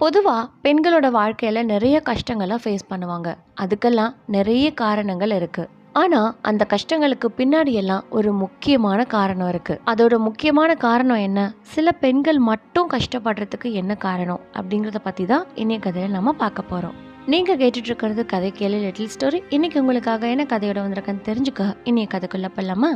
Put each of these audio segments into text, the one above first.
பொதுவாக பெண்களோட வாழ்க்கையில் நிறைய கஷ்டங்களை ஃபேஸ் பண்ணுவாங்க. அதுக்கெல்லாம் நிறைய காரணங்கள் இருக்குது ஆனால் அந்த கஷ்டங்களுக்கு பின்னாடி எல்லாம் ஒரு முக்கியமான காரணம் இருக்குது அதோட முக்கியமான காரணம் என்ன? சில பெண்கள் மட்டும் கஷ்டப்படுறதுக்கு என்ன காரணம்? அப்படிங்கிறத பற்றி தான் இன்னைய கதையில் நம்ம பார்க்க போகிறோம் நீங்கள் கேட்டுட்ருக்கிறது கதை கேளு லிட்டில் ஸ்டோரி இன்றைக்கி உங்களுக்காக என்ன கதையோட வந்திருக்கேன்னு தெரிஞ்சுக்க இன்றைய கதைக்குள்ள போலாமா?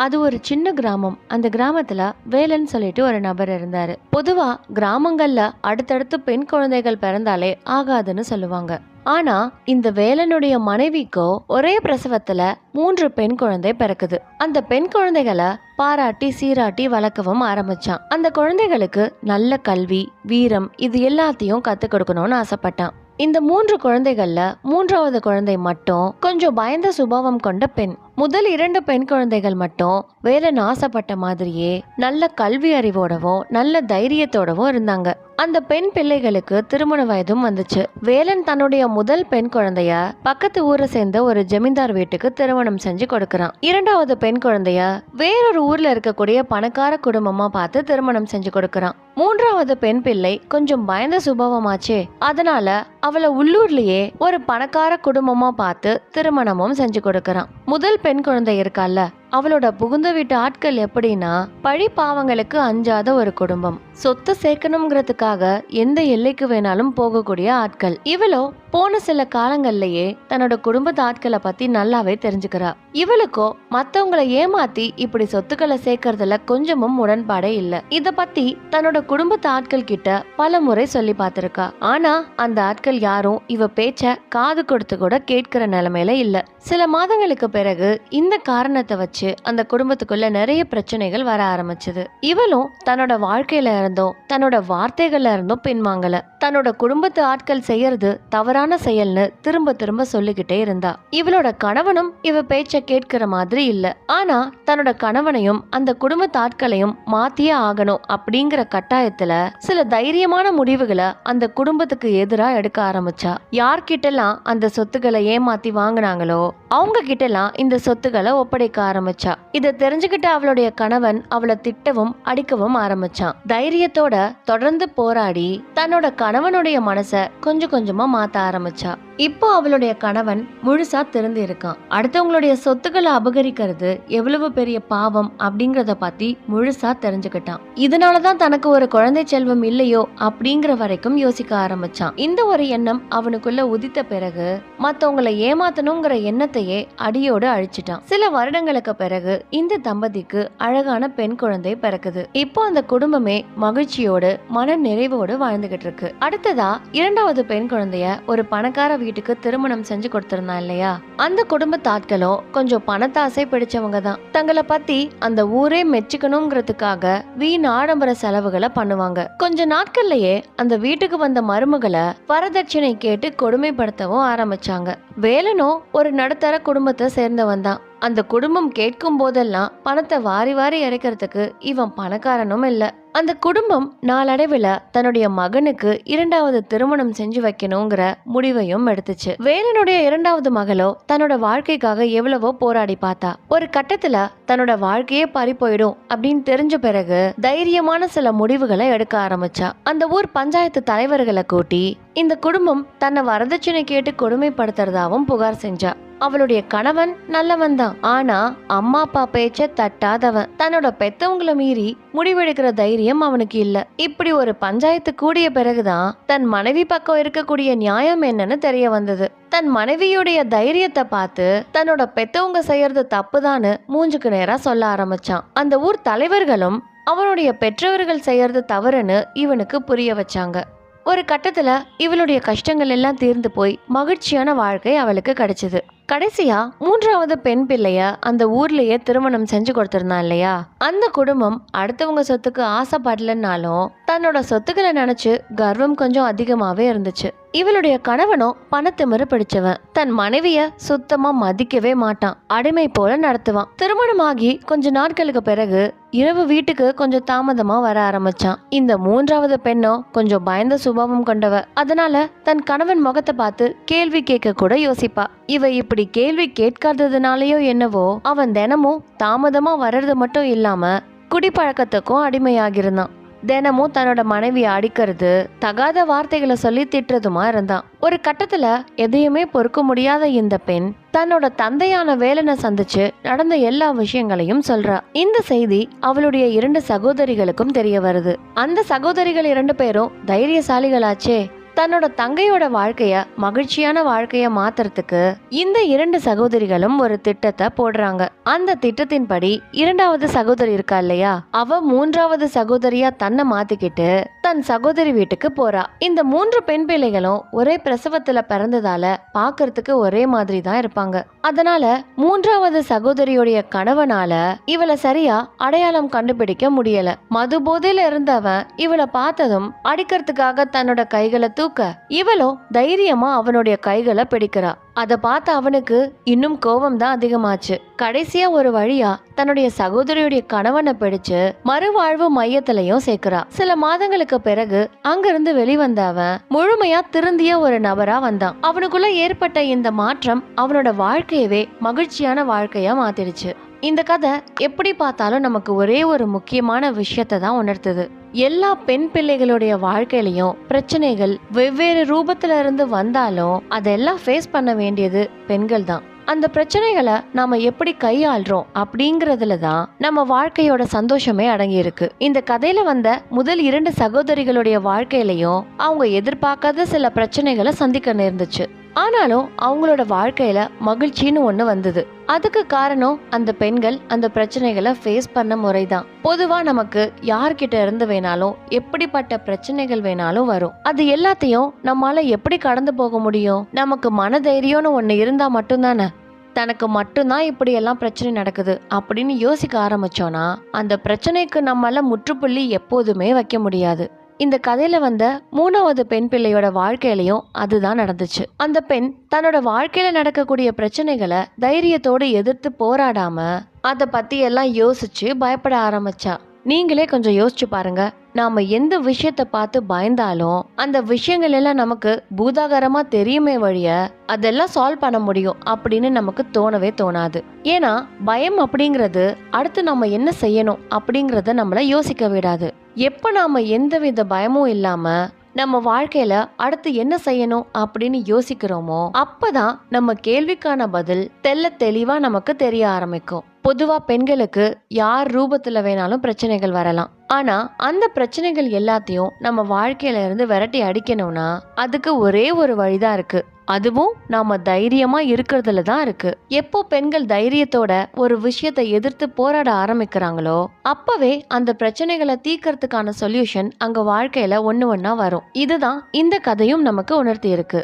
அது ஒரு சின்ன கிராமம். அந்த கிராமத்துல வேலன் சொல்லிட்டு ஒரு நபர் இருந்தாரு. பொதுவா கிராமங்கள்ல அடுத்தடுத்து பெண் குழந்தைகள் பிறந்தாலே ஆகாதுன்னு சொல்லுவாங்க. ஆனா இந்த வேலனுடைய மனைவிக்கோ ஒரே பிரசவத்துல மூன்று பெண் குழந்தை பிறக்குது. அந்த பெண் குழந்தைகளை பாராட்டி சீராட்டி வளர்க்கவும் ஆரம்பிச்சான். அந்த குழந்தைகளுக்கு நல்ல கல்வி வீரம் இது எல்லாத்தையும் கத்து கொடுக்கணும்னு ஆசைப்பட்டான். இந்த மூன்று குழந்தைகள்ல மூன்றாவது குழந்தை மட்டும் கொஞ்சம் பயந்த சுபாவம் கொண்ட பெண். முதல் இரண்டு பெண் குழந்தைகள் மட்டும் வேலை ஆசைப்பட்ட மாதிரியே நல்ல கல்வி அறிவோடவும் நல்ல தைரியத்தோடவும் இருந்தாங்க. அந்த பெண் பிள்ளைகளுக்கு திருமண வயதும் வந்துச்சு. வேலன் தன்னுடைய முதல் பெண் குழந்தைய பக்கத்து ஊரை சேர்ந்த ஒரு ஜமீன்தார் வீட்டுக்கு திருமணம் செஞ்சு கொடுக்கறான். இரண்டாவது பெண் குழந்தைய வேறொரு ஊர்ல இருக்கக்கூடிய பணக்கார குடும்பமா பார்த்து திருமணம் செஞ்சு கொடுக்கறான். மூன்றாவது பெண் பிள்ளை கொஞ்சம் பயந்த சுபாவமாச்சே. அதனால அவளை உள்ளூர்லயே ஒரு பணக்கார குடும்பமா பார்த்து திருமணமும் செஞ்சு கொடுக்கறான். முதல் பெண் பெண் குழந்தை இருக்கால அவளோட புகுந்த வீட்டு ஆட்கள் எப்படின்னா பழி பாவங்களுக்கு அஞ்சாத ஒரு குடும்பம். சொத்து சேர்க்கணுங்கிறதுக்காக எந்த எல்லைக்கு வேணாலும் போகக்கூடிய ஆட்கள். இவளோ போன சில காலங்கள்லயே தன்னோட குடும்பத்து ஆட்களை பத்தி நல்லாவே தெரிஞ்சுக்கிறா. இவளுக்கோ மத்தவங்களை ஏமாத்தி இப்படி சொத்துக்களை சேர்க்கறதுல கொஞ்சமும் உடன்பாடே இல்ல. இத பத்தி தன்னோட குடும்பத்து ஆட்கள் கிட்ட பல முறை சொல்லி பார்த்திருக்கா ஆனா அந்த ஆட்கள் யாரும் இவ பேச்ச காது கொடுத்து கூட கேட்கிற நிலைமையில இல்ல. சில மாதங்களுக்கு பிறகு இந்த காரணத்தை வச்சு அந்த குடும்பத்துக்குள்ள நிறைய பிரச்சனைகள் வர ஆரம்பிச்சது. இவளும் தன்னோட வாழ்க்கையில இருந்தும் தன்னோட வார்த்தைகள்ல இருந்தும் பின்வாங்கல. தன்னோட குடும்பத்து ஆட்கள் செய்யறது தவறான செயல்னு திரும்ப திரும்ப சொல்லிக்கிட்டே இருந்தா. இவளோட கணவனும் இவ பேச்ச கேட்கிற மாதிரி இல்ல. ஆனா தன்னோட கணவனையும் அந்த குடும்பத்து ஆட்களையும் மாத்தியே ஆகணும் அப்படிங்கிற கட்டாயத்துல சில தைரியமான முடிவுகளை அந்த குடும்பத்துக்கு எதிராக எடுக்க ஆரம்பிச்சா. யார்கிட்டலாம் அந்த சொத்துக்களை ஏமாத்தி வாங்கினாங்களோ அவங்க கிட்டலாம் இந்த சொத்துக்களை ஒப்படைக்க ஆரம்பிச்சு. இதை தெரிஞ்சுக்கிட்ட அவளுடைய கணவன் அவளை திட்டவும் அடிக்கவும் ஆரம்பிச்சான். தைரியத்தோட தொடர்ந்து போராடி தன்னோட கணவனுடைய மனச கொஞ்சம் கொஞ்சமா மாத்த ஆரம்பிச்சா. இப்போ அவளுடைய கணவன் முழுசா திறந்து இருக்கான். அடுத்தவங்களுடைய சொத்துக்களை அபகரிக்கிறது எவ்வளவு பெரிய பாவம் அப்படிங்கறத பத்தி முழுசா தெரிஞ்சுக்கிட்டான். இதனாலதான் தனக்கு ஒரு குழந்தை செல்வம் இல்லையோ அப்படிங்கிற வரைக்கும் யோசிக்க ஆரம்பிச்சான். இந்த ஒரு எண்ணம் அவனுக்குள்ள உதித்த பிறகு மத்தவங்களை ஏமாத்தணுங்கிற எண்ணத்தையே அடியோடு அழிச்சிட்டான். சில வருடங்களுக்கு பிறகு இந்த தம்பதிக்கு அழகான பெண் குழந்தை பிறக்குது. இப்போ அந்த குடும்பமே மகிழ்ச்சியோடு மன நிறைவோடு வாழ்ந்துகிட்டு இருக்கு. அடுத்ததா இரண்டாவது பெண் குழந்தைய ஒரு பணக்கார வீட்டுக்கு திருமணம் செஞ்சு கொடுத்திருந்தான் இல்லையா? அந்த குடும்பத்து ஆட்களும் கொஞ்சம் பணத்தாசை பிடிச்சவங்க தான். தங்களை பத்தி அந்த ஊரே மெச்சுக்கணுங்கிறதுக்காக வீண் ஆடம்பர செலவுகளை பண்ணுவாங்க. கொஞ்ச நாட்கள்லயே அந்த வீட்டுக்கு வந்த மருமகளை வரதட்சணை கேட்டு கொடுமைப்படுத்தவும் ஆரம்பிச்சாங்க. வேலனும் ஒரு நடுத்தர குடும்பத்தை சேர்ந்தவன் தான். அந்த குடும்பம் கேட்கும் போதெல்லாம் பணத்தை வாரி வாரி இறைக்கிறதுக்கு இவன் பணக்காரனும் இல்லை. அந்த குடும்பம் நாளடைவில் தன்னுடைய மகனுக்கு இரண்டாவது திருமணம் செஞ்சு வைக்கணுங்கிற முடிவையும் எடுத்துச்சு. வேலனுடைய இரண்டாவது மகளோ தன்னோட வாழ்க்கைக்காக எவ்வளவோ போராடி பார்த்தா. ஒரு கட்டத்துல தன்னோட வாழ்க்கையே பறி போயிடும் அப்படின்னு தெரிஞ்ச பிறகு தைரியமான சில முடிவுகளை எடுக்க ஆரம்பிச்சா. அந்த ஊர் பஞ்சாயத்து தலைவர்களை கூட்டி இந்த குடும்பம் தன்னை வரதட்சணை கேட்டு கொடுமைப்படுத்துறதாவும் புகார் செஞ்சா. அவளுடைய கணவன் நல்லவன் தான். ஆனா அம்மா அப்பா பேச்ச தட்டாதவன். தன்னோட பெத்தவங்கள மீறி முடிவெடுக்கிற தைரியம் அவனுக்கு இல்ல. இப்படி ஒரு பஞ்சாயத்து கூடிய பிறகுதான் தன் மனைவி பக்கம் இருக்கக்கூடிய நியாயம் என்னன்னு தெரிய வந்தது. தன் மனைவியுடைய தைரியத்தை பார்த்து தன்னோட பெத்தவங்க செய்யறது தப்புதான்னு மூஞ்சுக்கு நேரா சொல்ல ஆரம்பிச்சான். அந்த ஊர் தலைவர்களும் அவனுடைய பெற்றவர்கள் செய்யறது தவறுன்னு இவனுக்கு புரிய வச்சாங்க. ஒரு கட்டத்துல இவளுடைய கஷ்டங்கள் எல்லாம் தீர்ந்து போய் மகிழ்ச்சியான வாழ்க்கை அவளுக்கு கிடைச்சது. கடைசியா மூன்றாவது பெண் பிள்ளைய அந்த ஊர்லயே திருமணம் செஞ்சு கொடுத்துருந்தான் இல்லையா? அந்த குடும்பம் அடுத்தவங்க சொத்துக்கு ஆசைப்படலன்னாலும் தன்னோட சொத்துக்களை நினைச்சு கர்வம் கொஞ்சம் அதிகமாவே இருந்துச்சு. இவளுடைய கணவனும் பணத்திமிரு பிடிச்சவன். தன் மனைவிய சுத்தமா மதிக்கவே மாட்டான். அடிமை போல நடத்துவான். திருமணமாகி கொஞ்ச நாட்களுக்கு பிறகு இரவு வீட்டுக்கு கொஞ்சம் தாமதமா வர ஆரம்பிச்சான். இந்த மூன்றாவது பெண்ணோ கொஞ்சம் பயந்த சுபாவம் கொண்டவ. அதனால தன் கணவன் முகத்தை பார்த்து கேள்வி கேட்க கூட யோசிப்பா. இவ இப்படி கேள்வி கேட்காததுனாலயோ என்னவோ அவன் தினமும் தாமதமா வர்றது மட்டும் இல்லாம குடிப்பழக்கத்துக்கும் அடிமையாகிருந்தான் தினமும் தன்னோட மனைவியை அடிக்கிறது தகாத வார்த்தைகளை சொல்லி திட்டுறதுமா இருந்தான். ஒரு கட்டத்துல எதையுமே பொறுக்க முடியாத இந்த பெண் தன்னோட தந்தையான வேலனை சந்திச்சு நடந்த எல்லா விஷயங்களையும் சொல்றா. இந்த செய்தி அவளுடைய இரண்டு சகோதரிகளுக்கும் தெரிய வருது. அந்த சகோதரிகள் இரண்டு பேரும் தைரியசாலிகளாச்சே. தன்னோட தங்கையோட வாழ்க்கைய மகிழ்ச்சியான வாழ்க்கைய மாத்துறதுக்கு இந்த இரண்டு சகோதரிகளும் ஒரு திட்டத்தை போடுறாங்க. அந்த திட்டத்தின்படி இரண்டாவது சகோதரி இருக்கா இல்லையா? அவ மூன்றாவது சகோதரியா தன்னை மாத்திக்கிட்டு தன் சகோதரி வீட்டுக்கு போறா. இந்த மூன்று பெண் பிள்ளைகளும் ஒரே பிரசவத்துல பிறந்ததால பாக்குறதுக்கு ஒரே மாதிரி தான் இருப்பாங்க. அதனால மூன்றாவது சகோதரியுடைய கணவனால இவளை சரியா அடையாளம் கண்டுபிடிக்க முடியல. மது போதையில இருந்தவன் இவளை பார்த்ததும் அடிக்கிறதுக்காக தன்னோட கைகளை தூக்க இவளும் தைரியமா அவனுடைய கைகளை பிடிக்கிறா. அதை பார்த்த அவனுக்கு இன்னும் கோபம் தான் அதிகமாச்சு. கடைசியா ஒரு வழியா தன்னுடைய சகோதரியுடைய கணவனை பிடிச்சு மறுவாழ்வு மையத்திலையும் சேர்க்கிறா. சில மாதங்களுக்கு பிறகு அங்கிருந்து வெளிவந்த அவன் முழுமையா திருந்திய ஒரு நபரா வந்தான். அவனுக்குள்ள ஏற்பட்ட இந்த மாற்றம் அவனோட வாழ்க்கையவே மகிழ்ச்சியான வாழ்க்கையா மாத்திடுச்சு. இந்த கதை எப்படி பார்த்தாலும் நமக்கு ஒரே ஒரு முக்கியமான விஷயத்தை தான் உணர்த்துது. எல்லா பெண் பிள்ளைகளுடைய வாழ்க்கையிலையும் பிரச்சனைகள் வெவ்வேறு ரூபத்துல இருந்து வந்தாலும் அதெல்லாம் ஃபேஸ் பண்ண வேண்டியது பெண்கள் தான். அந்த பிரச்சனைகளை நாம எப்படி கையாள்றோம் அப்படிங்கறதுல தான் நம்ம வாழ்க்கையோட சந்தோஷமே அடங்கி இருக்கு இந்த கதையில வந்த முதல் இரண்டு சகோதரிகளுடைய வாழ்க்கையிலையும் அவங்க எதிர்பார்க்காத சில பிரச்சனைகளை சந்திக்க நேர்ந்துச்சு. ஆனாலும் அவங்களோட வாழ்க்கையில மகிழ்ச்சின்னு ஒண்ணு வந்தது. அதுக்கு காரணம் அந்த பெண்கள் அந்த பிரச்சனைகளை ஃபேஸ் பண்ண முறை தான் பொதுவாக நமக்கு யார்கிட்ட இருந்து வேணாலும் எப்படிப்பட்ட பிரச்சனைகள் வேணாலும் வரும். அது எல்லாத்தையும் நம்மால எப்படி கடந்து போக முடியும்? நமக்கு மனதைரியம்னு ஒன்று இருந்தால் மட்டும்தானே? தனக்கு மட்டும்தான் இப்படி எல்லாம் பிரச்சனை நடக்குது அப்படின்னு யோசிக்க ஆரம்பிச்சோன்னா அந்த பிரச்சனைக்கு நம்மளால முற்றுப்புள்ளி எப்போதுமே வைக்க முடியாது. இந்த கதையில் வந்த மூணாவது பெண் பிள்ளையோட வாழ்க்கையிலையும் அதுதான் நடந்துச்சு. அந்த பெண் தன்னோட வாழ்க்கையில் நடக்கக்கூடிய பிரச்சனைகளை தைரியத்தோடு எதிர்த்து போராடாம அதை பற்றியெல்லாம் எல்லாம் யோசிச்சு பயப்பட ஆரம்பிச்சா. நீங்களே கொஞ்சம் யோசிச்சு பாருங்க. நாம எந்த விஷயத்தை பார்த்து பயந்தாலும் அந்த விஷயங்கள் எல்லாம் நமக்கு பூதாகரமா தெரியுமே வழிய அதெல்லாம் சால்வ் பண்ண முடியும் அப்படின்னு நமக்கு தோணவே தோணாது. ஏன்னா பயம் அப்படிங்கிறது அடுத்து நம்ம என்ன செய்யணும் அப்படிங்கறத நம்மள யோசிக்க விடாது. எப்ப நாம எந்தவித பயமும் இல்லாம நம்ம வாழ்க்கையில அடுத்து என்ன செய்யணும் அப்படின்னு யோசிக்கிறோமோ அப்பதான் நம்ம கேள்விக்கான பதில் தெல்ல தெளிவா நமக்கு தெரிய ஆரம்பிக்கும். பொதுவா பெண்களுக்கு யார் ரூபத்துல வேணாலும் பிரச்சனைகள் வரலாம். ஆனா அந்த பிரச்சனைகள் எல்லாத்தையும் நம்ம வாழ்க்கையில இருந்து விரட்டி அடிக்கணும்னா அதுக்கு ஒரே ஒரு வழிதான் இருக்கு. அதுவும் நாம தைரியமா இருக்கிறதுல தான் இருக்கு. எப்போ பெண்கள் தைரியத்தோட ஒரு விஷயத்தை எதிர்த்து போராட ஆரம்பிக்கிறாங்களோ அப்பவே அந்த பிரச்சனைகளை தீக்கிறதுக்கான சொல்யூஷன் அங்க வாழ்க்கையில ஒன்று ஒன்னா வரும். இதுதான் இந்த கதையும் நமக்கு உணர்த்தி இருக்கு.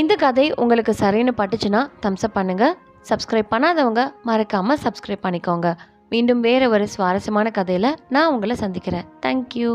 இந்த கதை உங்களுக்கு சரின்னு பட்டுச்சுன்னா தம்ஸ்அப் பண்ணுங்க. சப்ஸ்கிரைப் பண்ணாதவங்க மறக்காம சப்ஸ்கிரைப் பண்ணிக்கோங்க. மீண்டும் வேற ஒரு சுவாரஸ்யமான கதையில நான் உங்களை சந்திக்கிறேன். தேங்க்யூ